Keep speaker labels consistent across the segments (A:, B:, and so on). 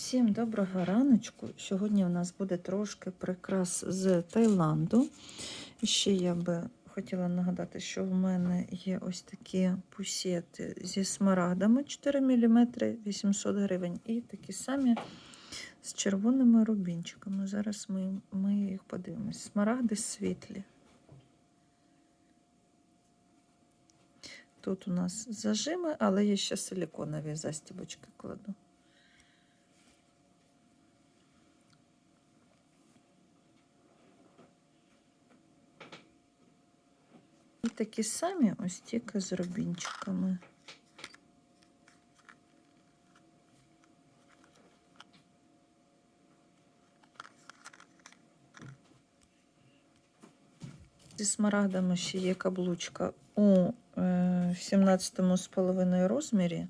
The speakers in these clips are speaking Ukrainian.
A: Всім доброго раночку. Сьогодні у нас буде трошки прикрас з Таїланду. Ще я би хотіла нагадати, що в мене є ось такі пусети зі смарагдами 4 мм 800 гривень. І такі самі з червоними рубінчиками. Зараз ми, ми їх подивимось. Смарагди світлі. Тут у нас зажими, але я ще силіконові застібочки кладу. І такі самі ось тільки з рубінчиками. Зі смарагдами ще є каблучка у е, 17,5 розмірі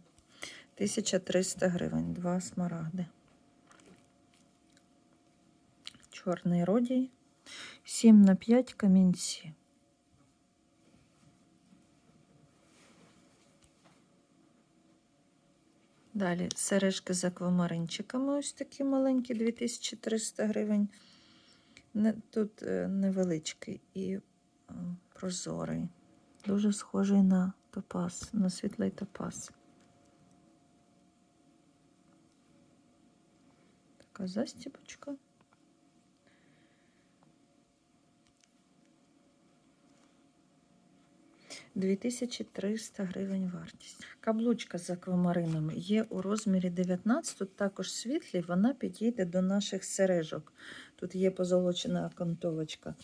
A: 1300 гривень. Два смарагди. Чорний родій. 7 на 5 камінці. Далі сережки з аквамаринчиками, ось такі маленькі, 2300 гривень. Тут е, невеличкий і е, прозорий. Дуже схожий на топаз, на світлий топаз. Така застібочка. Дві тисячі триста гривень вартість. Каблучка з аквамаринами є у розмірі 19, тут також світлі, вона підійде до наших сережок. Тут є позолочена окантовочка.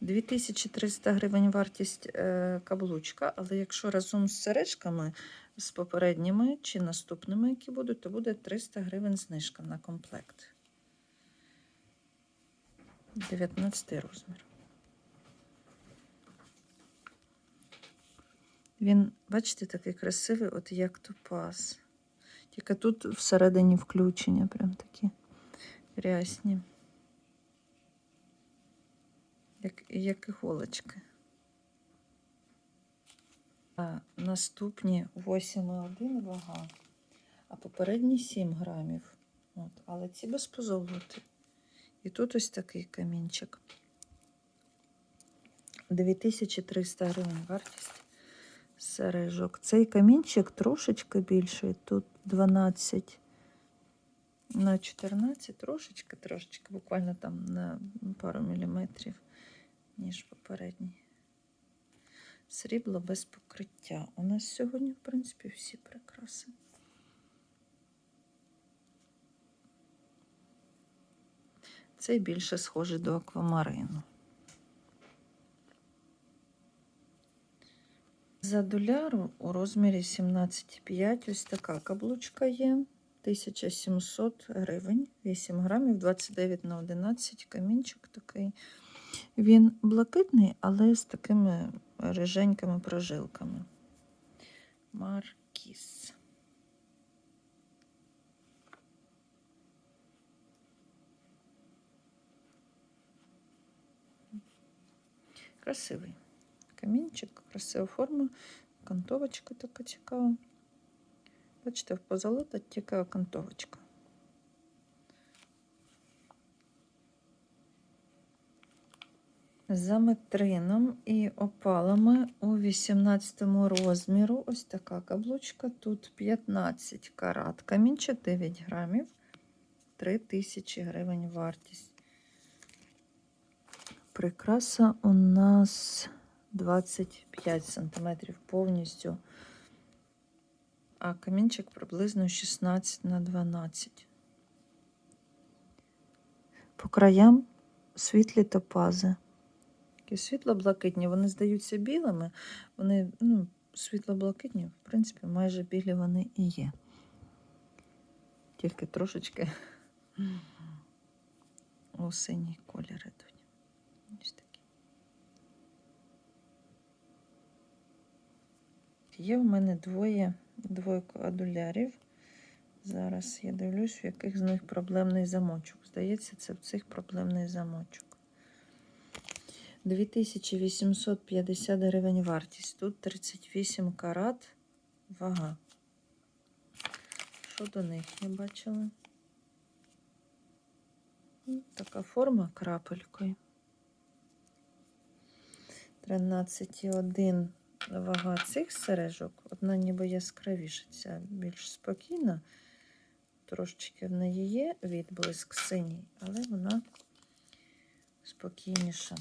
A: 2300 гривень вартість е, каблучка, але якщо разом з сережками, з попередніми чи наступними, які будуть, то буде 300 гривень знижка на комплект. 19 розмір. Він, бачите, такий красивий, от як топаз. Тільки тут всередині включення, прям такі рясні. Як, як іголочки. А наступні 8,1 вага, а попередні 7 грамів. От, але ці без позолоти. І тут ось такий камінчик. 2300 гривень вартість сережок. Цей камінчик трошечки більший. Тут 12 на 14, трошечки, трошечки, буквально там на пару міліметрів, ніж попередній. Срібло без покриття. У нас сьогодні, в принципі, всі прикраси. Цей більше схожий до аквамарину. За доляру у розмірі 17,5 ось така каблучка є. 1700 гривень, 8 грамів, 29 на 11 камінчик такий. Він блакитний, але з такими риженькими прожилками. Маркіс. Красивий камінчик, красива форма, кантовочка така цікава. Бачите, в позолота тільки окантовочка. За метрином і опалами у 18 розміру ось така каблучка. Тут 15 карат. Камінчик 9 грамів, 3000 гривень вартість. Прикраса у нас 25 сантиметрів повністю, а камінчик приблизно 16 на 12. По краям світлі топази. Такі світло-блакитні, вони здаються білими, вони ну, світло-блакитні, в принципі, майже білі вони і є. Тільки трошечки у синій колір ідуть. Ось такі. Є в мене двоє двойко адулярів. Зараз я дивлюсь, в яких з них проблемний замочок. Здається, це в цих проблемний замочок. 2850 гривень вартість. Тут 38 карат вага. Що до них я бачила? Така форма крапелькою. 13,1 вага цих сережок. Одна ніби яскравіша, ця більш спокійна. Трошечки в неї є відблиск синій, але вона спокійніша.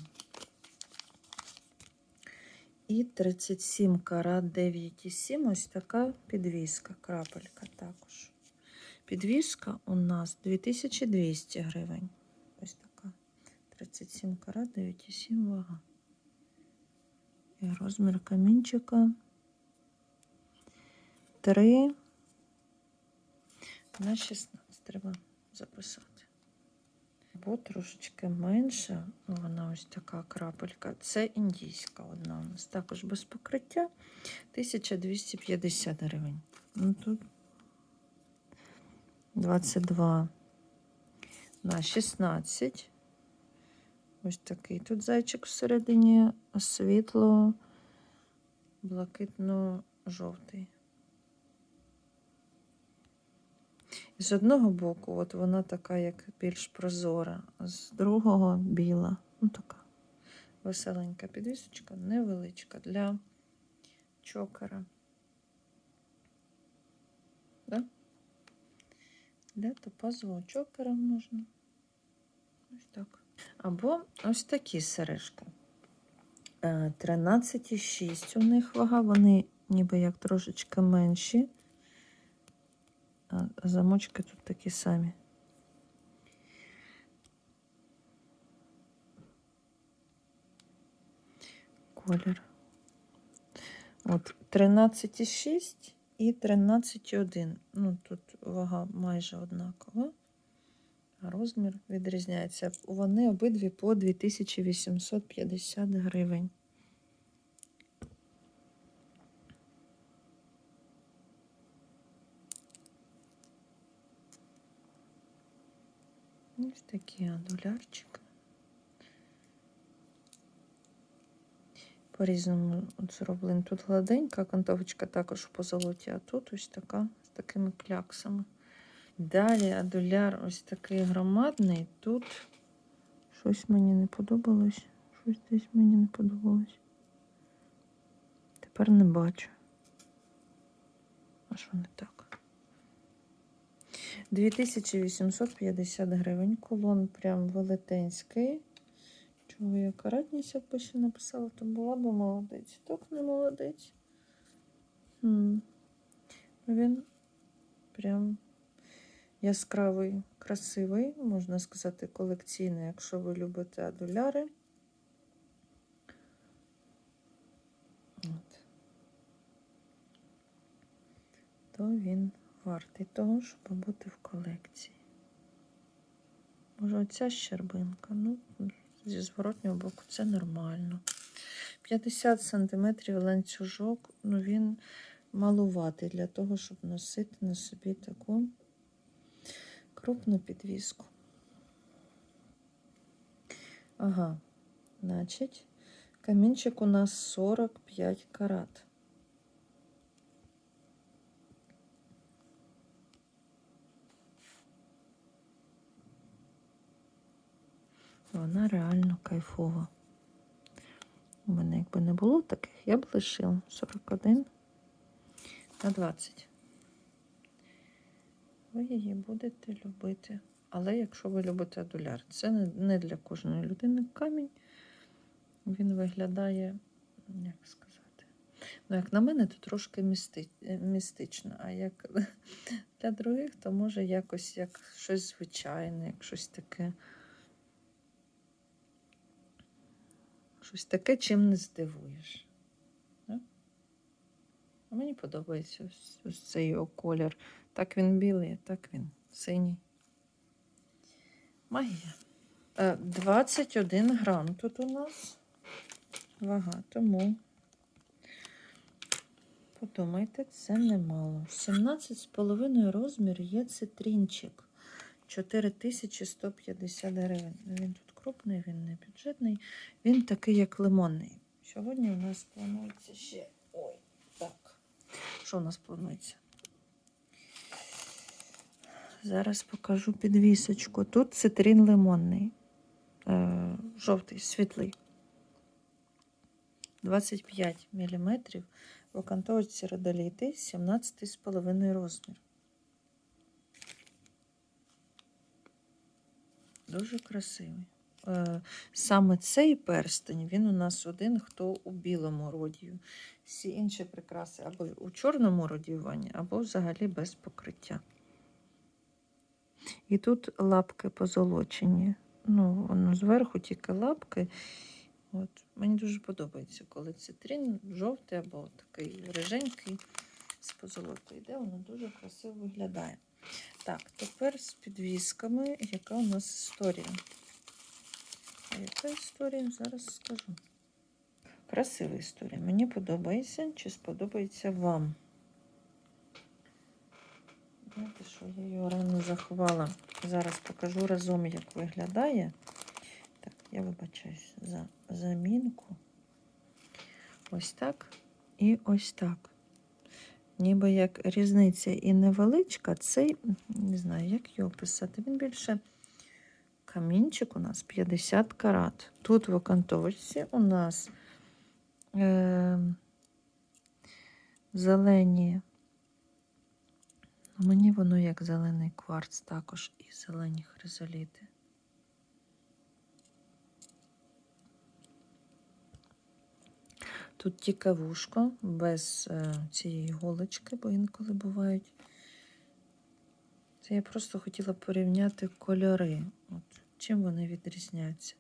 A: І 37 карат 9,7. Ось така підвіска, крапелька також. Підвіска у нас 2200 гривень. Ось така. 37 карат 9,7 вага. І розмір камінчика 3 на 16 треба записати. Або трошечки менша, вона ось така крапелька. Це індійська одна у нас. Також без покриття 1250 гривень. Ну тут 22 на 16. Ось такий тут зайчик всередині світло, блакитно-жовтий. І з одного боку, от вона така, як більш прозора, з другого біла. Ну, така веселенька підвісочка, невеличка для чокера. Да? Для топазового чокера можна. Ось так. Або ось такі сережки. Е, 13,6 у них вага, вони ніби як трошечки менші. А замочки тут такі самі. Колір. От 13,6 і 13,1. Ну, тут вага майже однакова, розмір відрізняється. Вони обидві по 2850 гривень. Ось такі адулярчики. По-різному от зроблені. Тут гладенька кантовочка також по золоті, а тут ось така з такими кляксами. Далі адуляр ось такий громадний. Тут щось мені не подобалось. Щось десь мені не подобалось. Тепер не бачу. А що не так? 2850 гривень. Колон прям велетенський. Чого я каратність, якби написала, то була б молодець. Так не молодець. Хм. Він прям яскравий, красивий, можна сказати, колекційний, якщо ви любите адуляри. От. То він вартий того, щоб бути в колекції. Може, оця щербинка, ну, зі зворотнього боку це нормально. 50 см ланцюжок, ну він малуватий для того, щоб носити на собі таку крупну підвіску. Ага, значить, камінчик у нас 45 карат. Вона реально кайфова. У мене якби не було таких, я б лишила 41 на 20. Ви її будете любити. Але якщо ви любите адуляр, це не, для кожної людини камінь. Він виглядає, як сказати, ну, як на мене, то трошки місти, містично, а як для других, то може якось як щось звичайне, як щось таке. Щось таке, чим не здивуєш. А мені подобається ось цей його колір. Так він білий, так він синій. Магія. Е, 21 грам тут у нас вага, тому подумайте, це немало. 17,5 розмір є цитрінчик. 4150 гривень. Він тут крупний, він не бюджетний. Він такий, як лимонний. Сьогодні у нас планується ще. Ой, так. Що у нас планується? Зараз покажу підвісочку. Тут цитрин лимонний, е, жовтий, світлий. 25 мм. В окантовочці родоліти 17,5 розмір. Дуже красивий. Е, Саме цей перстень, він у нас один, хто у білому родію. Всі інші прикраси або у чорному родіюванні, або взагалі без покриття. І тут лапки позолочені. Ну, воно зверху тільки лапки. От. Мені дуже подобається, коли цитрин жовтий або такий риженький з позолотою йде, воно дуже красиво виглядає. Так, тепер з підвісками, яка у нас історія. А яка історія? Зараз скажу. Красива історія. Мені подобається, чи сподобається вам. Знаєте, що я його рано заховала. Зараз покажу разом, як виглядає. Так, я вибачаюсь за замінку. Ось так і ось так. Ніби як різниця і невеличка, цей, не знаю, як його писати, він більше камінчик у нас 50 карат. Тут в окантовочці у нас е, зелені, мені воно як зелений кварц, також і зелені хризоліти. Тут тільки вушко без е, цієї голочки, бо інколи бувають. Це я просто хотіла порівняти кольори. От, чим вони відрізняються.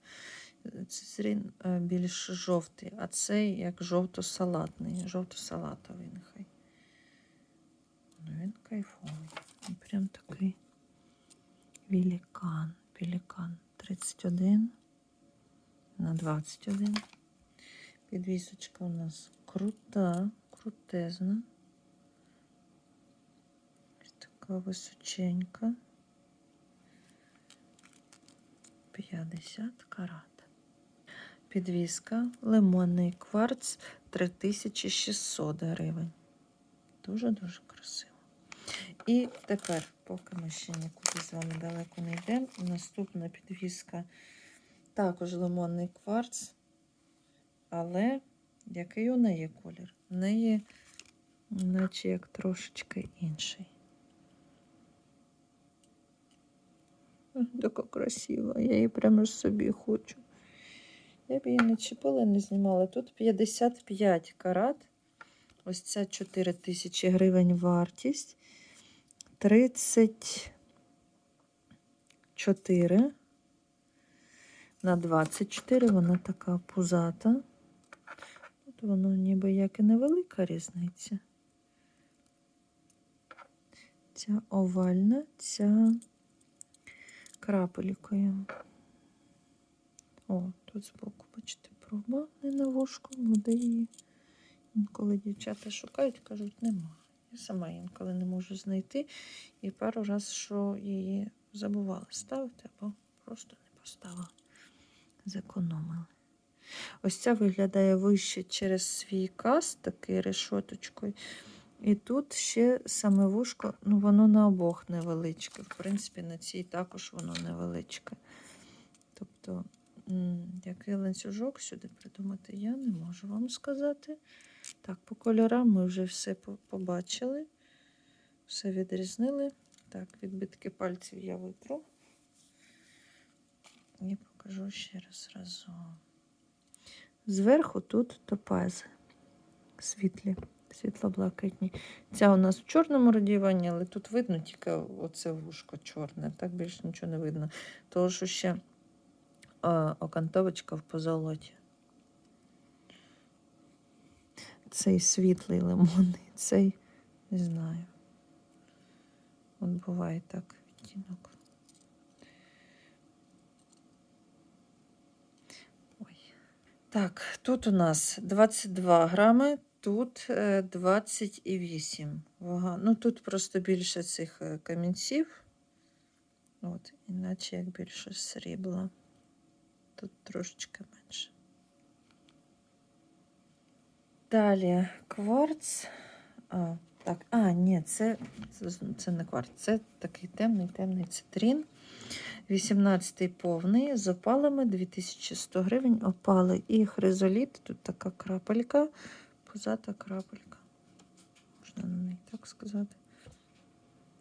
A: Цицерін е, більш жовтий, а цей як жовто-салатний, жовто-салатовий нехай. Ну, він кайфовий. Він Прям такий великан. Пелікан 31 на 21. Підвісочка у нас крута, крутезна. Така височенька. 50 карат. Підвіска, лимонний кварц 3600 гривень. Дуже-дуже красиво. І тепер, поки ми ще нікуди з вами далеко не йдемо, наступна підвіска також лимонний кварц. Але який у неї колір? У неї, наче як трошечки інший. Така красива, я її прямо ж собі хочу. Я б її не чіпила, не знімала. Тут 55 карат. Ось ця 4 тисячі гривень вартість. 34 на 24 вона така пузата. Тут воно ніби як і невелика різниця. Ця овальна, ця крапелькою. О, тут збоку, бачите, проба не на вушку, буде її. Інколи дівчата шукають, кажуть, нема. Я сама інколи не можу знайти. І пару раз, що її забувала ставити, або просто не поставила. Зекономили. Ось ця виглядає вище через свій каст, такий решоточкою. І тут ще саме вушко, ну воно на обох невеличке. В принципі, на цій також воно невеличке. Тобто, який ланцюжок сюди придумати, я не можу вам сказати. Так, по кольорам ми вже все побачили, все відрізнили. Так, відбитки пальців я витру. І покажу ще раз разом. Зверху тут топази світлі, світло-блакитні. Ця у нас в чорному радіюванні, але тут видно тільки оце вушко чорне, так більше нічого не видно. Тому що ще а, окантовочка в позолоті. Цей світлий лимонний, цей не знаю. От буває так відтінок. Ой. Так, тут у нас 22 грами, тут е, 28 вага. Ну тут просто більше цих е, камінців. От, іначе як більше срібла. Тут трошечки менше. Далі кварц. А, Так, а, ні, це, це, не кварц, це такий темний, темний цитрин. 18-й повний з опалами 2100 гривень. Опали і хризоліт. Тут така крапелька, позата крапелька. Можна на неї так сказати.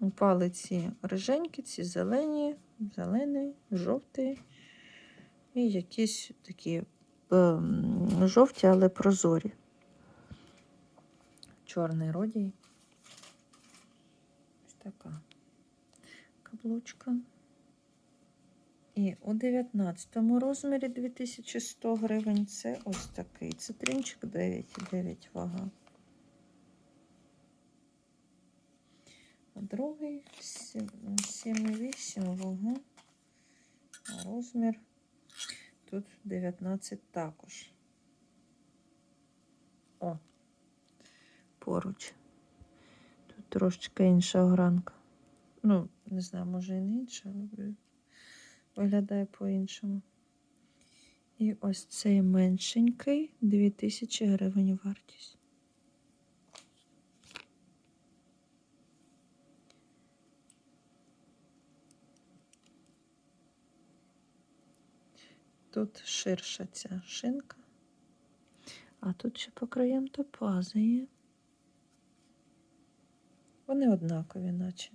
A: Опали ці риженькі, ці зелені, зелений, жовтий. І якісь такі ем, жовті, але прозорі. Чорний родій. Ось така каблучка. І у 19 розмірі 2100 гривень це ось такий цитринчик 9,9 вага. А другий 7,8 вага. А розмір тут 19 також. О, поруч. Тут трошечки інша огранка. Ну, не знаю, може і не інша, але виглядає по-іншому. І ось цей меншенький 2000 гривень вартість. Тут ширша ця шинка, а тут ще по краям топази є. Вони однакові, наче.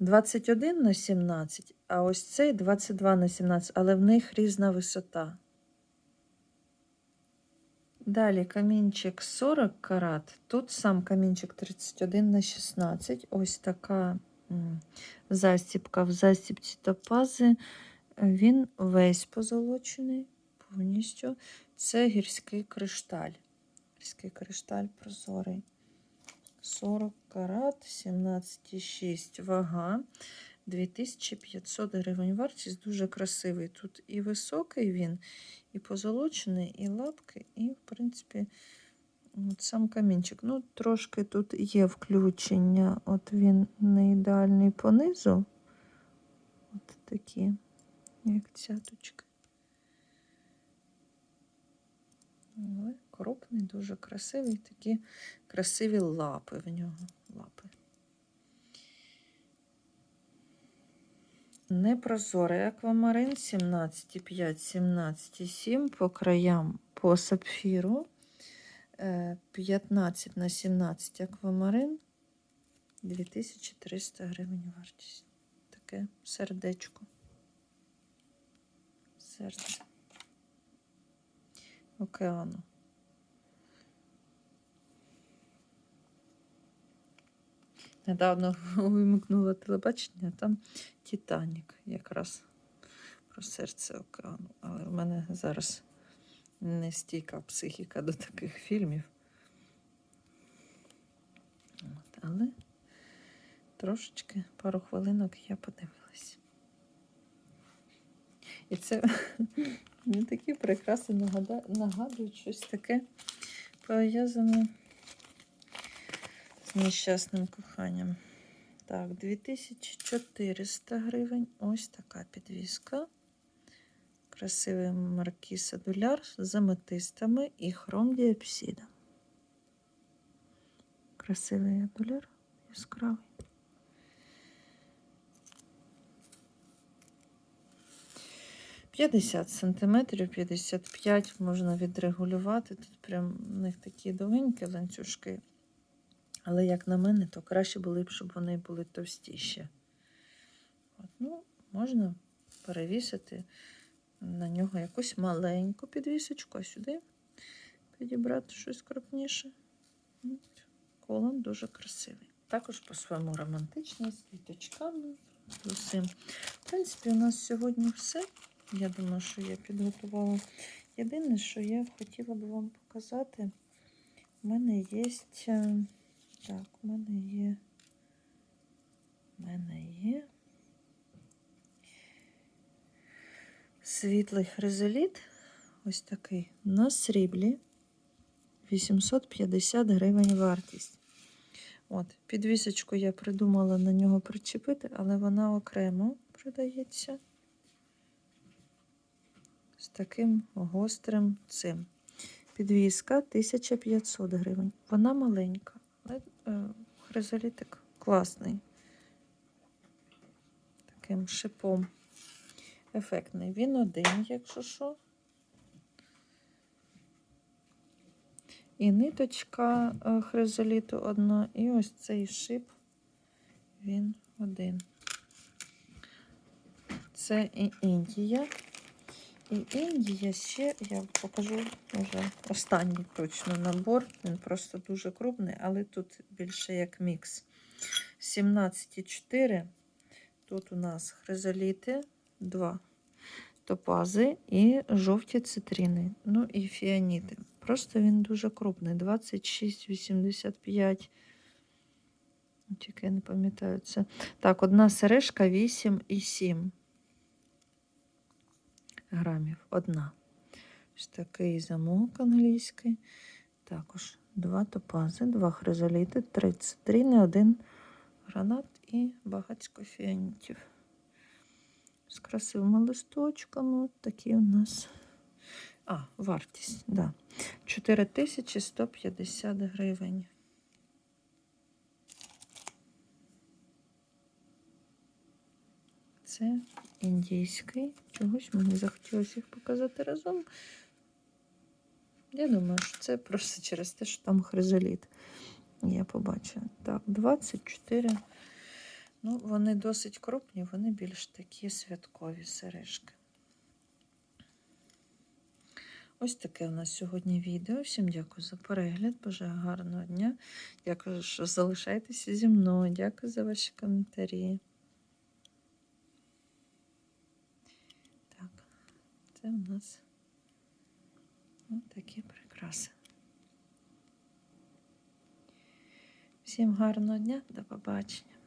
A: 21 на 17, а ось цей 22 на 17, але в них різна висота. Далі камінчик 40 карат. Тут сам камінчик 31 на 16. Ось така м, в застібці топази. Він весь позолочений повністю. Це гірський кришталь. Гірський кришталь прозорий. 40 карат, 17,6 вага, 2500 гривень. Вартість дуже красивий. Тут і високий він, і позолочений, і лапки, і, в принципі, от сам камінчик. Ну, трошки тут є включення. От він не ідеальний понизу. От такі, як цяточки. Але крупний, дуже красивий, такі красиві лапи в нього. Лапи. Непрозорий аквамарин 17,5, 17,7 по краям по сапфіру. Е, 15 на 17 аквамарин. 2300 гривень вартість. Таке сердечко. Серце океану. Недавно вимикнула телебачення, там Титанік якраз про серце океану. Але в мене зараз не стійка психіка до таких фільмів. От, але трошечки пару хвилинок я подивилась. І це мені такі прикраси нагадують щось таке пов'язане нещасним коханням. Так, 2400 гривень. Ось така підвіска. Красивий маркіс адуляр з аметистами і хром діапсідом. Красивий адуляр яскравий. П'ятдесят сантиметрів, 55 можна відрегулювати. Тут прям у них такі довгенькі ланцюжки. Але, як на мене, то краще було б, щоб вони були товстіші. От, ну, Можна перевісити на нього якусь маленьку підвісочку, а сюди підібрати щось крупніше. Колон дуже красивий. Також по-своєму романтичний, з квіточками, усім. В принципі, у нас сьогодні все. Я думаю, що я підготувала. Єдине, що я хотіла б вам показати, у мене є. Так, у мене є. У мене є світлий хризоліт. Ось такий на сріблі. 850 гривень вартість. От, підвісочку я придумала на нього причепити, але вона окремо продається з таким гострим цим. Підвіска 1500 гривень. Вона маленька, але хризолітик класний. Таким шипом. Ефектний. Він один, якщо що. І ниточка е, хризоліту одна, і ось цей шип, він один. Це і Індія. І Індія ще, я покажу вже останній точно набор. Він просто дуже крупний, але тут більше як мікс. 17,4. Тут у нас хризоліти, два топази і жовті цитрини. Ну і фіаніти. Просто він дуже крупний. 26,85. Тільки я не пам'ятаю це. Так, одна сережка 8,7 грамів. Одна. Ось такий замок англійський. Також два топази, два хризоліти, три цитрини, один гранат і багатько фіанітів. З красивими листочками. От такі у нас. А, вартість, да. 4150 гривень. Це індійський. Чогось мені захотілося їх показати разом. Я думаю, що це просто через те, що там хризоліт. Я побачила. Так, 24. Ну, вони досить крупні, вони більш такі святкові сережки. Ось таке у нас сьогодні відео. Всім дякую за перегляд. Бажаю гарного дня. Дякую, що залишаєтеся зі мною. Дякую за ваші коментарі. Так, це у нас такі прикраси. Всім гарного дня, до побачення.